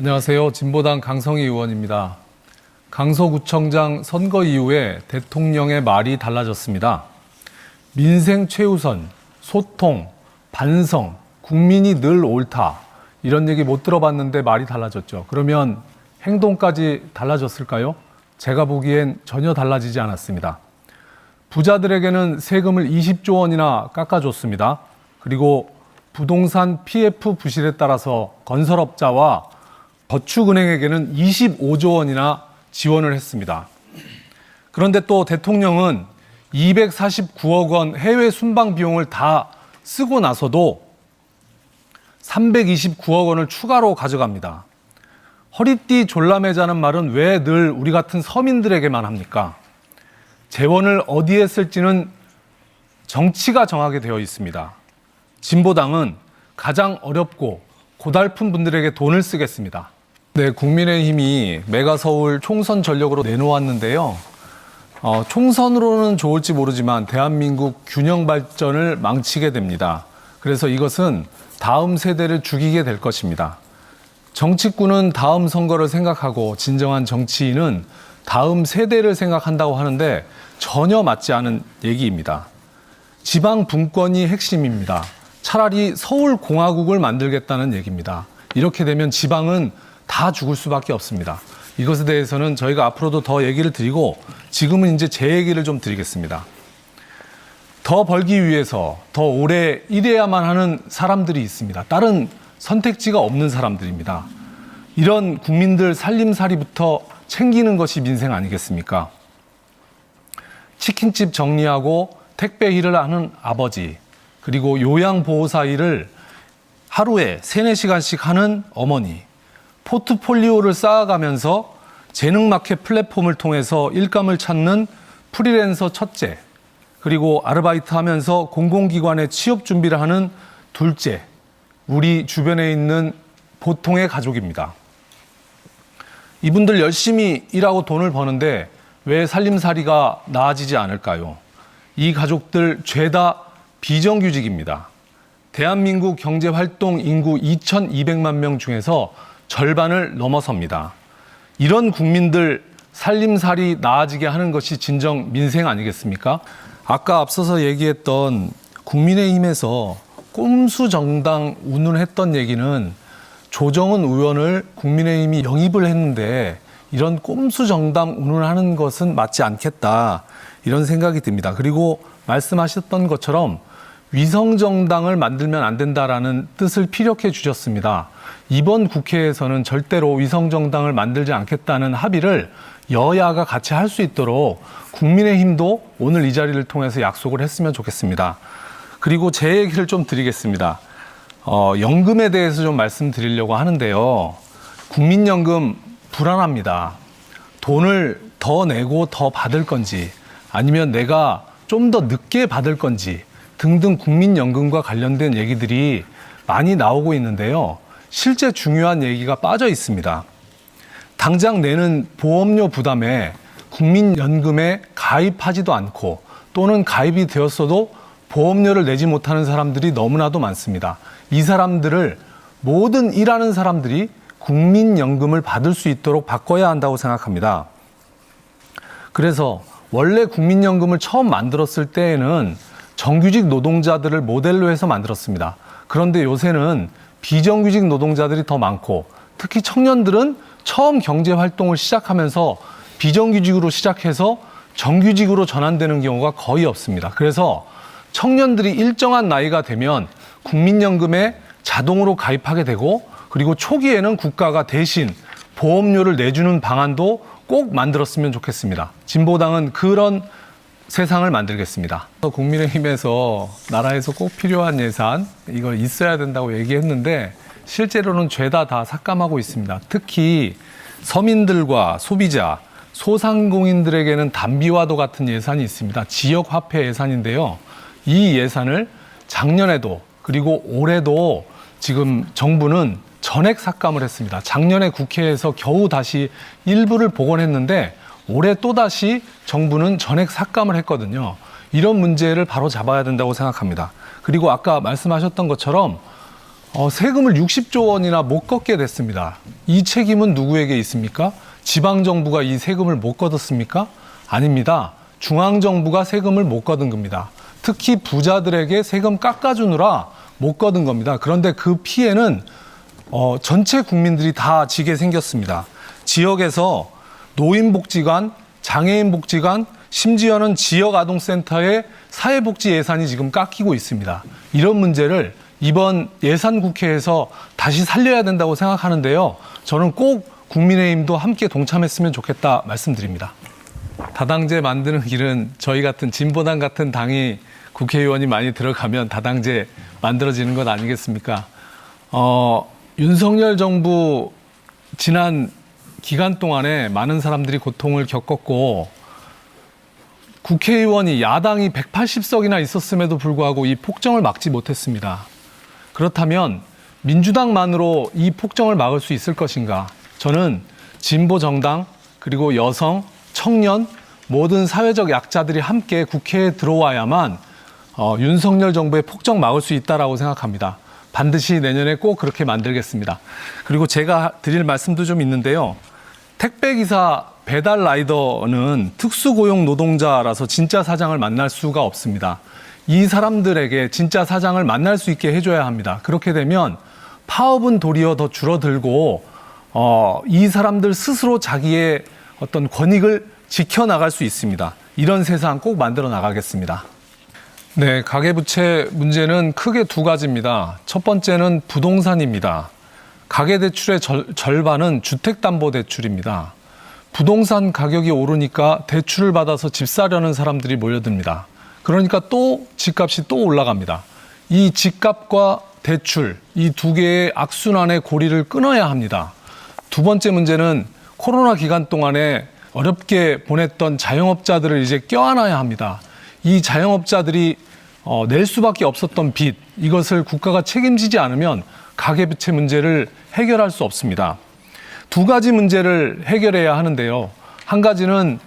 안녕하세요. 진보당 강성희 의원입니다. 강서구청장 선거 이후에 대통령의 말이 달라졌습니다. 민생 최우선, 소통, 반성, 국민이 늘 옳다. 이런 얘기 못 들어봤는데 말이 달라졌죠. 그러면 행동까지 달라졌을까요? 제가 보기엔 전혀 달라지지 않았습니다. 부자들에게는 세금을 20조 원이나 깎아줬습니다. 그리고 부동산 PF 부실에 따라서 건설업자와 저축은행에게는 25조 원이나 지원을 했습니다. 그런데 또 대통령은 249억 원 해외 순방 비용을 다 쓰고 나서도 329억 원을 추가로 가져갑니다. 허리띠 졸라매자는 말은 왜 늘 우리 같은 서민들에게만 합니까? 재원을 어디에 쓸지는 정치가 정하게 되어 있습니다. 진보당은 가장 어렵고 고달픈 분들에게 돈을 쓰겠습니다. 네, 국민의힘이 메가서울 총선 전력으로 내놓았는데요. 어, 총선으로는 좋을지 모르지만 대한민국 균형 발전을 망치게 됩니다. 그래서 이것은 다음 세대를 죽이게 될 것입니다. 정치꾼은 다음 선거를 생각하고 진정한 정치인은 다음 세대를 생각한다고 하는데 전혀 맞지 않은 얘기입니다. 지방 분권이 핵심입니다. 차라리 서울 공화국을 만들겠다는 얘기입니다. 이렇게 되면 지방은 다 죽을 수밖에 없습니다. 이것에 대해서는 저희가 앞으로도 더 얘기를 드리고 지금은 이제 제 얘기를 좀 드리겠습니다. 더 벌기 위해서 더 오래 일해야만 하는 사람들이 있습니다. 다른 선택지가 없는 사람들입니다. 이런 국민들 살림살이부터 챙기는 것이 민생 아니겠습니까? 치킨집 정리하고 택배 일을 하는 아버지, 그리고 요양보호사 일을 하루에 세네 시간씩 하는 어머니, 포트폴리오를 쌓아가면서 재능 마켓 플랫폼을 통해서 일감을 찾는 프리랜서 첫째, 그리고 아르바이트 하면서 공공기관에 취업 준비를 하는 둘째, 우리 주변에 있는 보통의 가족입니다. 이분들 열심히 일하고 돈을 버는데 왜 살림살이가 나아지지 않을까요? 이 가족들 죄다 비정규직입니다. 대한민국 경제활동 인구 2,200만 명 중에서 절반을 넘어섭니다. 이런 국민들 살림살이 나아지게 하는 것이 진정 민생 아니겠습니까? 아까 앞서서 얘기했던 국민의힘에서 꼼수 정당 운운했던 얘기는 조정은 의원을 국민의힘이 영입을 했는데 이런 꼼수 정당 운운하는 것은 맞지 않겠다 이런 생각이 듭니다. 그리고 말씀하셨던 것처럼 위성 정당을 만들면 안 된다라는 뜻을 피력해 주셨습니다. 이번 국회에서는 절대로 위성 정당을 만들지 않겠다는 합의를 여야가 같이 할 수 있도록 국민의힘도 오늘 이 자리를 통해서 약속을 했으면 좋겠습니다. 그리고 제 얘기를 좀 드리겠습니다. 어, 연금에 대해서 좀 말씀드리려고 하는데요. 국민연금 불안합니다. 돈을 더 내고 더 받을 건지 아니면 내가 좀 더 늦게 받을 건지 등등 국민연금과 관련된 얘기들이 많이 나오고 있는데요. 실제 중요한 얘기가 빠져 있습니다. 당장 내는 보험료 부담에 국민연금에 가입하지도 않고 또는 가입이 되었어도 보험료를 내지 못하는 사람들이 너무나도 많습니다. 이 사람들을 모든 일하는 사람들이 국민연금을 받을 수 있도록 바꿔야 한다고 생각합니다. 그래서 원래 국민연금을 처음 만들었을 때에는 정규직 노동자들을 모델로 해서 만들었습니다. 그런데 요새는 비정규직 노동자들이 더 많고 특히 청년들은 처음 경제 활동을 시작하면서 비정규직으로 시작해서 정규직으로 전환되는 경우가 거의 없습니다. 그래서 청년들이 일정한 나이가 되면 국민연금에 자동으로 가입하게 되고 그리고 초기에는 국가가 대신 보험료를 내주는 방안도 꼭 만들었으면 좋겠습니다. 진보당은 그런 세상을 만들겠습니다. 국민의힘에서 나라에서 꼭 필요한 예산 이걸 있어야 된다고 얘기했는데 실제로는 죄다 다 삭감하고 있습니다. 특히 서민들과 소비자, 소상공인들에게는 단비와도 같은 예산이 있습니다. 지역 화폐 예산인데요. 이 예산을 작년에도 그리고 올해도 지금 정부는 전액 삭감을 했습니다. 작년에 국회에서 겨우 다시 일부를 복원했는데 올해 또다시 정부는 전액 삭감을 했거든요. 이런 문제를 바로 잡아야 된다고 생각합니다. 그리고 아까 말씀하셨던 것처럼 어, 세금을 60조 원이나 못 걷게 됐습니다. 이 책임은 누구에게 있습니까? 지방 정부가 이 세금을 못 걷었습니까? 아닙니다. 중앙 정부가 세금을 못 걷은 겁니다. 특히 부자들에게 세금 깎아주느라 못 걷은 겁니다. 그런데 그 피해는 어, 전체 국민들이 다 지게 생겼습니다. 지역에서 노인복지관, 장애인복지관, 심지어는 지역아동센터의 사회복지 예산이 지금 깎이고 있습니다. 이런 문제를 이번 예산 국회에서 다시 살려야 된다고 생각하는데요. 저는 꼭 국민의힘도 함께 동참했으면 좋겠다 말씀드립니다. 다당제 만드는 길은 저희 같은 진보당 같은 당이 국회의원이 많이 들어가면 다당제 만들어지는 것 아니겠습니까? 어, 윤석열 정부 지난 기간 동안에 많은 사람들이 고통을 겪었고 국회의원이 야당이 180석이나 있었음에도 불구하고 이 폭정을 막지 못했습니다. 그렇다면 민주당만으로 이 폭정을 막을 수 있을 것인가? 저는 진보 정당 그리고 여성, 청년 모든 사회적 약자들이 함께 국회에 들어와야만 어, 윤석열 정부의 폭정 막을 수 있다라고 생각합니다. 반드시 내년에 꼭 그렇게 만들겠습니다. 그리고 제가 드릴 말씀도 좀 있는데요. 택배 기사 배달 라이더는 특수고용 노동자라서 진짜 사장을 만날 수가 없습니다. 이 사람들에게 진짜 사장을 만날 수 있게 해줘야 합니다. 그렇게 되면 파업은 도리어 더 줄어들고 어, 이 사람들 스스로 자기의 어떤 권익을 지켜나갈 수 있습니다. 이런 세상 꼭 만들어 나가겠습니다. 네, 가계부채 문제는 크게 두 가지입니다. 첫 번째는 부동산입니다. 가계대출의 절, 절반은 주택담보대출입니다. 부동산 가격이 오르니까 대출을 받아서 집 사려는 사람들이 몰려듭니다. 그러니까 또 집값이 또 올라갑니다. 이 집값과 대출, 이 두 개의 악순환의 고리를 끊어야 합니다. 두 번째 문제는 코로나 기간 동안에 어렵게 보냈던 자영업자들을 이제 껴안아야 합니다. 이 자영업자들이 어, 낼 수밖에 없었던 빚, 이것을 국가가 책임지지 않으면 가계부채 문제를 해결할 수 없습니다. 두 가지 문제를 해결해야 하는데요. 한 가지는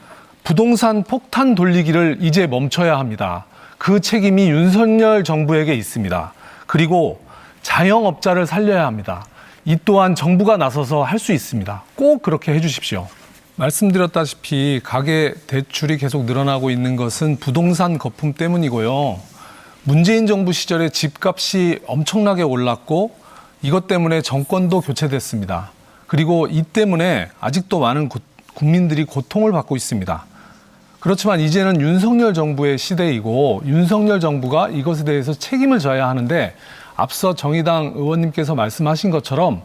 부동산 폭탄 돌리기를 이제 멈춰야 합니다. 그 책임이 윤석열 정부에게 있습니다. 그리고 자영업자를 살려야 합니다. 이 또한 정부가 나서서 할 수 있습니다. 꼭 그렇게 해주십시오. 말씀드렸다시피 가계 대출이 계속 늘어나고 있는 것은 부동산 거품 때문이고요. 문재인 정부 시절에 집값이 엄청나게 올랐고 이것 때문에 정권도 교체됐습니다. 그리고 이 때문에 아직도 많은 고- 국민들이 고통을 받고 있습니다. 그렇지만 이제는 윤석열 정부의 시대이고 윤석열 정부가 이것에 대해서 책임을 져야 하는데 앞서 정의당 의원님께서 말씀하신 것처럼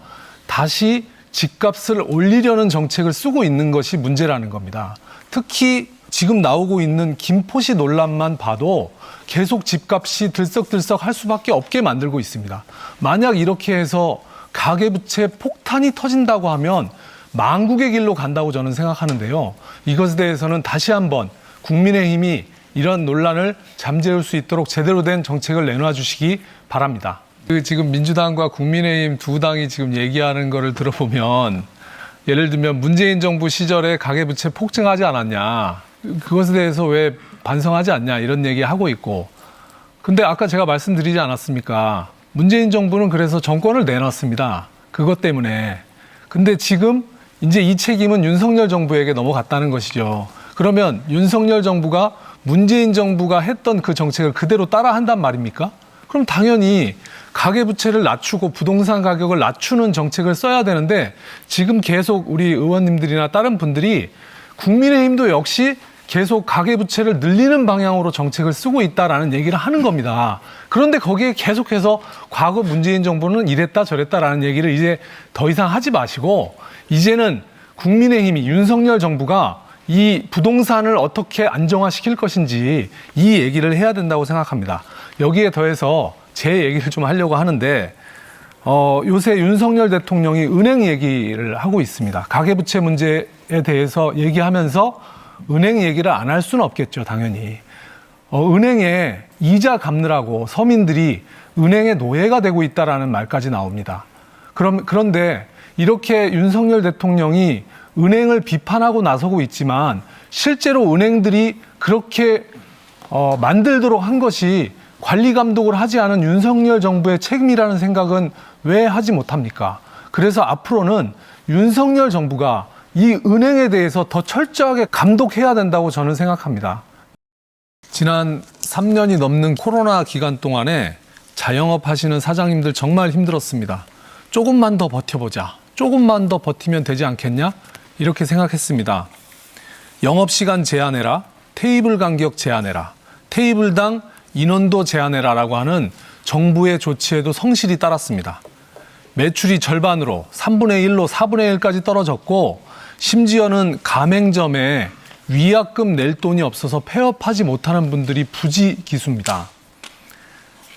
다시 집값을 올리려는 정책을 쓰고 있는 것이 문제라는 겁니다. 특히 지금 나오고 있는 김포시 논란만 봐도 계속 집값이 들썩들썩 할 수밖에 없게 만들고 있습니다. 만약 이렇게 해서 가계부채 폭탄이 터진다고 하면 망국의 길로 간다고 저는 생각하는데요. 이것에 대해서는 다시 한번 국민의힘이 이런 논란을 잠재울 수 있도록 제대로 된 정책을 내놔 주시기 바랍니다. 그 지금 민주당과 국민의힘 두 당이 지금 얘기하는 거를 들어보면 예를 들면 문재인 정부 시절에 가계부채 폭증하지 않았냐. 그것에 대해서 왜 반성하지 않냐 이런 얘기 하고 있고. 근데 아까 제가 말씀드리지 않았습니까? 문재인 정부는 그래서 정권을 내놨습니다. 그것 때문에. 근데 지금 이제 이 책임은 윤석열 정부에게 넘어갔다는 것이죠. 그러면 윤석열 정부가 문재인 정부가 했던 그 정책을 그대로 따라 한단 말입니까? 그럼 당연히 가계부채를 낮추고 부동산 가격을 낮추는 정책을 써야 되는데 지금 계속 우리 의원님들이나 다른 분들이 국민의힘도 역시 계속 가계부채를 늘리는 방향으로 정책을 쓰고 있다라는 얘기를 하는 겁니다. 그런데 거기에 계속해서 과거 문재인 정부는 이랬다 저랬다라는 얘기를 이제 더 이상 하지 마시고 이제는 국민의힘이 윤석열 정부가 이 부동산을 어떻게 안정화시킬 것인지 이 얘기를 해야 된다고 생각합니다. 여기에 더해서 제 얘기를 좀 하려고 하는데 어, 요새 윤석열 대통령이 은행 얘기를 하고 있습니다. 가계부채 문제에 대해서 얘기하면서 은행 얘기를 안 할 수는 없겠죠, 당연히. 어, 은행에 이자 갚느라고 서민들이 은행의 노예가 되고 있다라는 말까지 나옵니다. 그럼, 그런데 이렇게 윤석열 대통령이 은행을 비판하고 나서고 있지만 실제로 은행들이 그렇게 어, 만들도록 한 것이 관리 감독을 하지 않은 윤석열 정부의 책임이라는 생각은 왜 하지 못합니까? 그래서 앞으로는 윤석열 정부가 이 은행에 대해서 더 철저하게 감독해야 된다고 저는 생각합니다. 지난 3년이 넘는 코로나 기간 동안에 자영업 하시는 사장님들 정말 힘들었습니다. 조금만 더 버텨보자. 조금만 더 버티면 되지 않겠냐? 이렇게 생각했습니다. 영업시간 제한해라, 테이블 간격 제한해라, 테이블당 인원도 제한해라라고 하는 정부의 조치에도 성실히 따랐습니다. 매출이 절반으로 3분의 1로 4분의 1까지 떨어졌고 심지어는 가맹점에 위약금 낼 돈이 없어서 폐업하지 못하는 분들이 부지 기수입니다.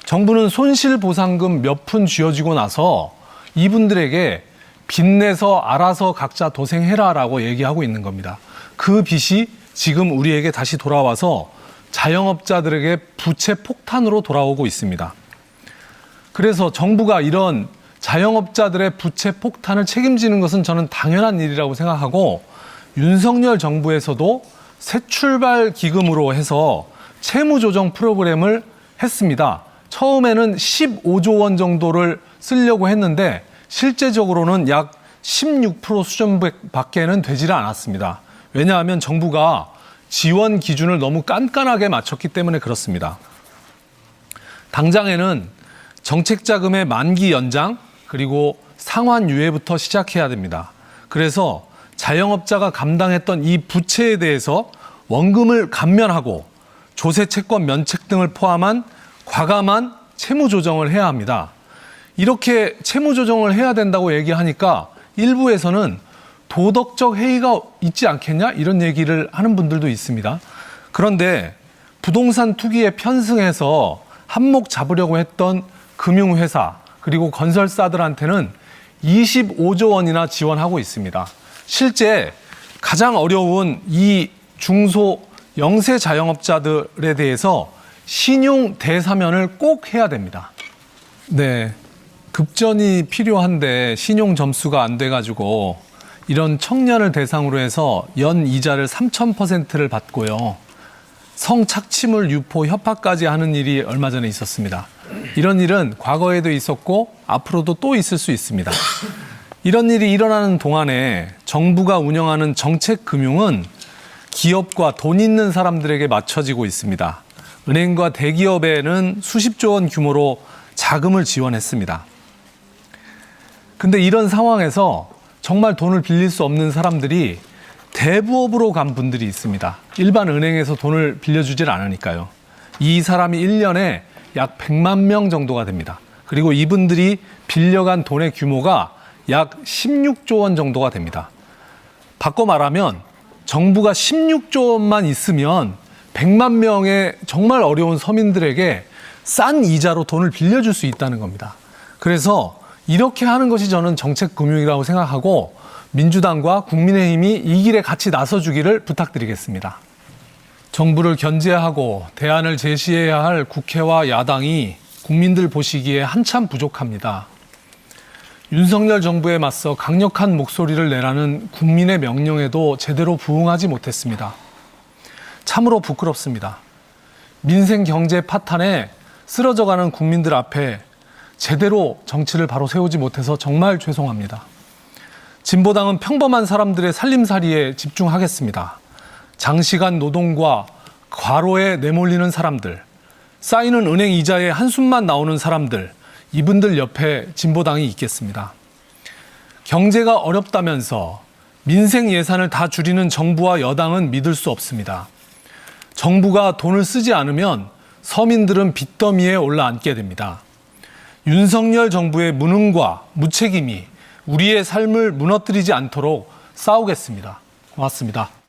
정부는 손실보상금 몇 푼 쥐어지고 나서 이분들에게 빚내서 알아서 각자 도생해라 라고 얘기하고 있는 겁니다. 그 빚이 지금 우리에게 다시 돌아와서 자영업자들에게 부채 폭탄으로 돌아오고 있습니다. 그래서 정부가 이런 자영업자들의 부채 폭탄을 책임지는 것은 저는 당연한 일이라고 생각하고 윤석열 정부에서도 새 출발 기금으로 해서 채무 조정 프로그램을 했습니다. 처음에는 15조 원 정도를 쓰려고 했는데 실제적으로는 약 16% 수준밖에는 되지를 않았습니다. 왜냐하면 정부가 지원 기준을 너무 깐깐하게 맞췄기 때문에 그렇습니다. 당장에는 정책 자금의 만기 연장 그리고 상환 유예부터 시작해야 됩니다. 그래서 자영업자가 감당했던 이 부채에 대해서 원금을 감면하고 조세 채권 면책 등을 포함한 과감한 채무 조정을 해야 합니다. 이렇게 채무 조정을 해야 된다고 얘기하니까 일부에서는 도덕적 해이가 있지 않겠냐 이런 얘기를 하는 분들도 있습니다. 그런데 부동산 투기에 편승해서 한몫 잡으려고 했던 금융회사 그리고 건설사들한테는 25조 원이나 지원하고 있습니다. 실제 가장 어려운 이 중소 영세 자영업자들에 대해서 신용 대사면을 꼭 해야 됩니다. 네. 급전이 필요한데 신용 점수가 안 돼가지고 이런 청년을 대상으로 해서 연 이자를 3,000%를 받고요. 성착취물 유포 협박까지 하는 일이 얼마 전에 있었습니다. 이런 일은 과거에도 있었고 앞으로도 또 있을 수 있습니다. 이런 일이 일어나는 동안에 정부가 운영하는 정책 금융은 기업과 돈 있는 사람들에게 맞춰지고 있습니다. 은행과 대기업에는 수십조 원 규모로 자금을 지원했습니다. 근데 이런 상황에서 정말 돈을 빌릴 수 없는 사람들이 대부업으로 간 분들이 있습니다. 일반 은행에서 돈을 빌려주질 않으니까요. 이 사람이 1년에 약 100만 명 정도가 됩니다. 그리고 이분들이 빌려간 돈의 규모가 약 16조 원 정도가 됩니다. 바꿔 말하면 정부가 16조 원만 있으면 100만 명의 정말 어려운 서민들에게 싼 이자로 돈을 빌려줄 수 있다는 겁니다. 그래서 이렇게 하는 것이 저는 정책 금융이라고 생각하고 민주당과 국민의힘이 이 길에 같이 나서주기를 부탁드리겠습니다. 정부를 견제하고 대안을 제시해야 할 국회와 야당이 국민들 보시기에 한참 부족합니다. 윤석열 정부에 맞서 강력한 목소리를 내라는 국민의 명령에도 제대로 부응하지 못했습니다. 참으로 부끄럽습니다. 민생 경제 파탄에 쓰러져가는 국민들 앞에 제대로 정치를 바로 세우지 못해서 정말 죄송합니다. 진보당은 평범한 사람들의 살림살이에 집중하겠습니다. 장시간 노동과 과로에 내몰리는 사람들, 쌓이는 은행 이자에 한숨만 나오는 사람들, 이분들 옆에 진보당이 있겠습니다. 경제가 어렵다면서 민생 예산을 다 줄이는 정부와 여당은 믿을 수 없습니다. 정부가 돈을 쓰지 않으면 서민들은 빚더미에 올라앉게 됩니다. 윤석열 정부의 무능과 무책임이 우리의 삶을 무너뜨리지 않도록 싸우겠습니다. 고맙습니다.